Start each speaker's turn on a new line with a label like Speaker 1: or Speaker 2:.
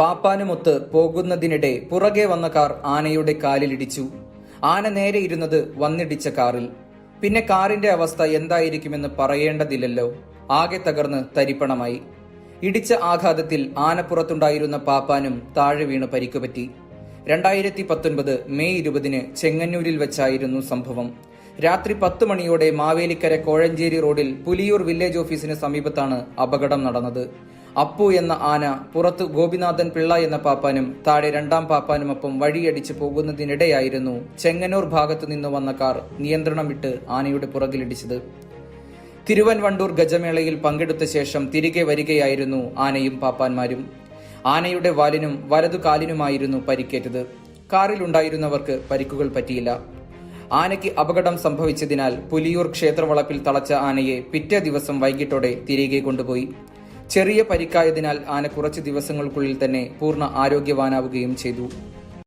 Speaker 1: പാപ്പാനുമൊത്ത് പോകുന്നതിനിടെ പുറകെ വന്ന കാർ ആനയുടെ കാലിലിടിച്ചു ആന നേരെ ഇരുന്നത് വന്നിടിച്ച കാറിൽ. പിന്നെ കാറിന്റെ അവസ്ഥ എന്തായിരിക്കുമെന്ന് പറയേണ്ടതില്ലല്ലോ. ആകെ തകർന്ന് തരിപ്പണമായി. ഇടിച്ച ആഘാതത്തിൽ ആനപ്പുറത്തുണ്ടായിരുന്ന പാപ്പാനും താഴെ വീണ് പരിക്കുപറ്റി. രണ്ടായിരത്തി പത്തൊൻപത് മെയ് ഇരുപതിന് ചെങ്ങന്നൂരിൽ വെച്ചായിരുന്നു സംഭവം. രാത്രി പത്ത് മണിയോടെ മാവേലിക്കര കോഴഞ്ചേരി റോഡിൽ പുലിയൂർ വില്ലേജ് ഓഫീസിന് സമീപത്താണ് അപകടം നടന്നത്. അപ്പു എന്ന ആന പുറത്ത് ഗോപിനാഥൻ പിള്ള എന്ന പാപ്പാനും താഴെ രണ്ടാം പാപ്പാനുമൊപ്പം വഴിയടിച്ചു പോകുന്നതിനിടെയായിരുന്നു ചെങ്ങന്നൂർ ഭാഗത്തു നിന്ന് വന്ന കാർ നിയന്ത്രണം വിട്ട് ആനയുടെ പുറകിലിടിച്ചത്. തിരുവൻവണ്ടൂർ ഗജമേളയിൽ പങ്കെടുത്ത ശേഷം തിരികെ വരികയായിരുന്നു ആനയും പാപ്പാന്മാരും. ആനയുടെ വാലിനും വലതു കാലിനുമായിരുന്നു പരിക്കേറ്റത്. കാറിലുണ്ടായിരുന്നവർക്ക് പരിക്കുകൾ പറ്റിയില്ല. ആനയ്ക്ക് അപകടം സംഭവിച്ചതിനാൽ പുലിയൂർ ക്ഷേത്രവളപ്പിൽ തളച്ച ആനയെ പിറ്റേ ദിവസം വൈകിട്ടോടെ തിരികെ കൊണ്ടുപോയി. ചെറിയ പരിക്കായതിനാൽ ആന കുറച്ച് ദിവസങ്ങൾക്കുള്ളിൽ തന്നെ പൂർണ ആരോഗ്യവാനാവുകയും ചെയ്തു.